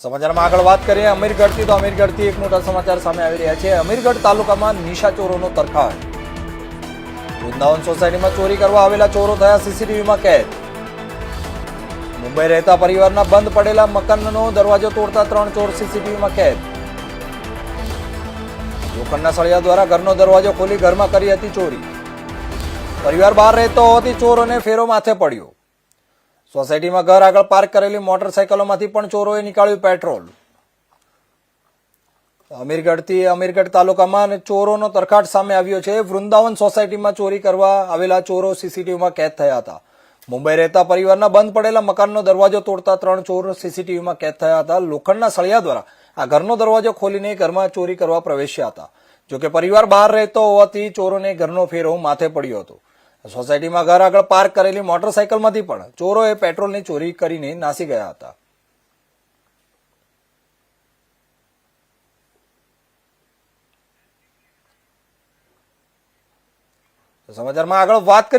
સમાચારમાં આગળ વાત કરીએ. અમીરગઢથી તો અમીરગઢથી એક મોટા સમાચાર સામે આવી રહ્યા છે. અમીરગઢ તાલુકામાં નિશાચોરોનો તરખાટ વૃંદાવન સોસાયટીમાં ચોરી કરવા આવેલા ચોરો થયા સીસીટીવીમાં કેદ. મુંબઈ રહેતા પરિવારના બંધ પડેલા મકાનનો દરવાજો તોડતા ત્રણ ચોર સીસીટીવીમાં કેદ. લોખંડના સળિયા દ્વારા ઘરનો દરવાજો ખોલી ઘરમાં કરી હતી ચોરી. પરિવાર બહાર રહેતો હોવાથી ચોરોને ફેરો માથે પડ્યો. સોસાયટીમાં ઘર આગળ પાર્ક કરેલી મોટરસાયકલોમાંથી પણ ચોરોએ નીકાળ્યું પેટ્રોલ. અમીરગઢથી અમીરગઢ તાલુકામાં ચોરોનો તરખાટ સામે આવ્યો છે. વૃંદાવન સોસાયટીમાં ચોરી કરવા આવેલા ચોરો સીસીટીવીમાં કેદ થયા હતા. મુંબઈ રહેતા પરિવારના બંધ પડેલા મકાનનો દરવાજો તોડતા ત્રણ ચોર સીસીટીવીમાં કેદ થયા હતા. લોખંડના સળિયા દ્વારા આ ઘરનો દરવાજો ખોલીને ઘરમાં ચોરી કરવા પ્રવેશ્યા હતા. જોકે પરિવાર બહાર રહેતો હોવાથી ચોરોને ઘરનો ફેરો માથે પડ્યો હતો. સોસાયટીમાં ઘર આગળ પાર્ક કરેલી મોટરસાયકલમાંથી પણ ચોરોએ પેટ્રોલની ચોરી કરીને નાસી ગયા હતા. સમાચારમાં આગળ વાત